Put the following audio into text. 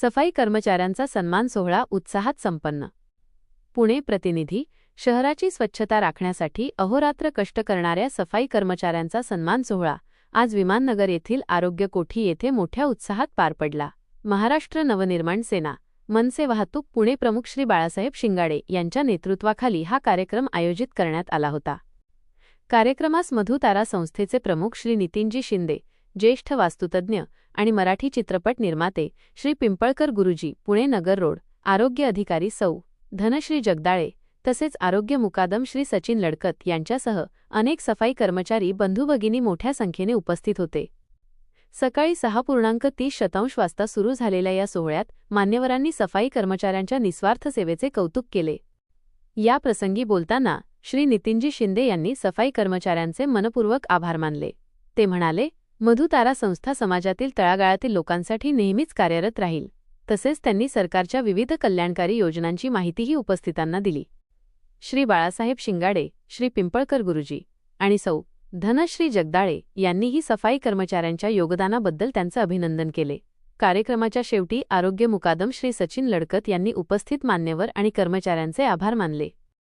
सफाई कर्मचाऱ्यांचा सन्मान सोहळा उत्साहात संपन्न. पुणे प्रतिनिधी शहराची स्वच्छता राखण्यासाठी अहोरात्र कष्ट करणाऱ्या सफाई कर्मचाऱ्यांचा सन्मान सोहळा आज विमाननगर येथील आरोग्य कोठी येथे मोठ्या उत्साहात पार पडला. महाराष्ट्र नवनिर्माण सेना मनसे वाहतूक पुणे प्रमुख श्री बाळासाहेब शिंगाडे यांच्या नेतृत्वाखाली हा कार्यक्रम आयोजित करण्यात आला होता. कार्यक्रमास मधुतारा संस्थेचे प्रमुख श्री नितीनजी शिंदे ज्येष्ठ वास्तुतज्ञ आणि मराठी चित्रपट निर्माते श्री पिंपळकर गुरुजी पुणे नगर रोड आरोग्य अधिकारी सौ. धनश्री जगदाळे तसेच आरोग्य मुकादम श्री सचिन लडकत यांच्यासह अनेक सफाई कर्मचारी बंधुभगिनी मोठ्या संख्येने उपस्थित होते. सकाळी सहा पूर्णांक तीस शतांश वाजता सुरू झालेल्या या सोहळ्यात मान्यवरांनी सफाई कर्मचाऱ्यांच्या निस्वार्थ सेवेचे कौतुक केले. या प्रसंगी बोलताना श्री नितीनजी शिंदे यांनी सफाई कर्मचाऱ्यांचे मनपूर्वक आभार मानले. ते म्हणाले मधुतारा संस्था समाजातील तळागाळातील लोकांसाठी नेहमीच कार्यरत राहील. तसेच त्यांनी सरकारच्या विविध कल्याणकारी योजनांची माहितीही उपस्थितांना दिली. श्री बाळासाहेब शिंगाडे श्री पिंपळकर गुरुजी आणि सौ. धनश्री जगदाळे यांनीही सफाई कर्मचाऱ्यांच्या योगदानाबद्दल त्यांचं अभिनंदन केले. कार्यक्रमाच्या शेवटी आरोग्य मुकादम श्री सचिन लडकत यांनी उपस्थित मान्यवर आणि कर्मचाऱ्यांचे आभार मानले.